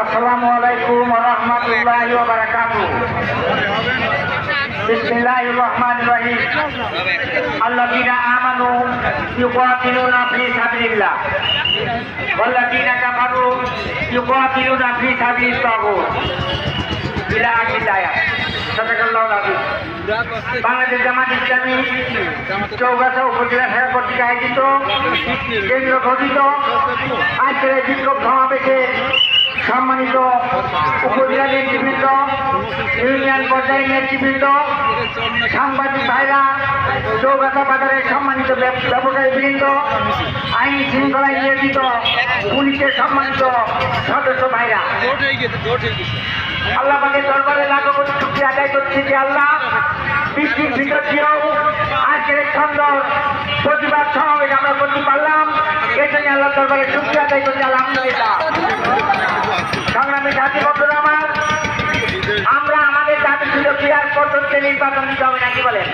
আসসালামু আলাইকুম রহমতুল্লাহ বারাকাতু বিসমিল্লাহির রহমানির রহিম। আল্লাযীনা আমানু ইউকাতিলুনা ফি সাবিলিল্লাহ। ইউকাতিলুনা ফি সাবিলিত তাগুত। ইলা আখির আয়াত। সাদাকাল্লাহুল আযীম বাংলাদেশ জামাত ইসলামী চৌগাছা উপজেলা শাখা কর্তৃক আয়োজিত কেন্দ্র ঘোষিত আজকের বিক্ষোভ সমাবেশে সম্মানিত উপজেলা নেতৃবৃন্দ ইউনিয়ন পর্যায়ের নেতৃবৃন্দ সাংবাদিক ভাইরা চৌগাছা বাজারের সম্মানিত ব্যব- ব্যবসায়ী বৃন্দ আইন শৃঙ্খলায় নিয়োজিত পুলিশের সম্মানিত সদস্য ভাইরা। আল্লাহ দরবারে লাখো চুক্তি আদায় করছি যে আল্লাহ, বৃষ্টির ভিতর দিয়েও আজকের সুন্দর প্রতিবাদ সমাবেশ আমরা করতে পারলাম। এই জন্য আল্লাহ দরবারে চুক্তি আদায় করছি, আলহামদুলিল্লাহ। সংগ্রামী জাতি বন্ধুরা আমার, আমরা আমাদের জাতি ছিল ক্রিয়ার পদ্ধতিতে নির্বাচন দিতে হবে নাকি বলেন?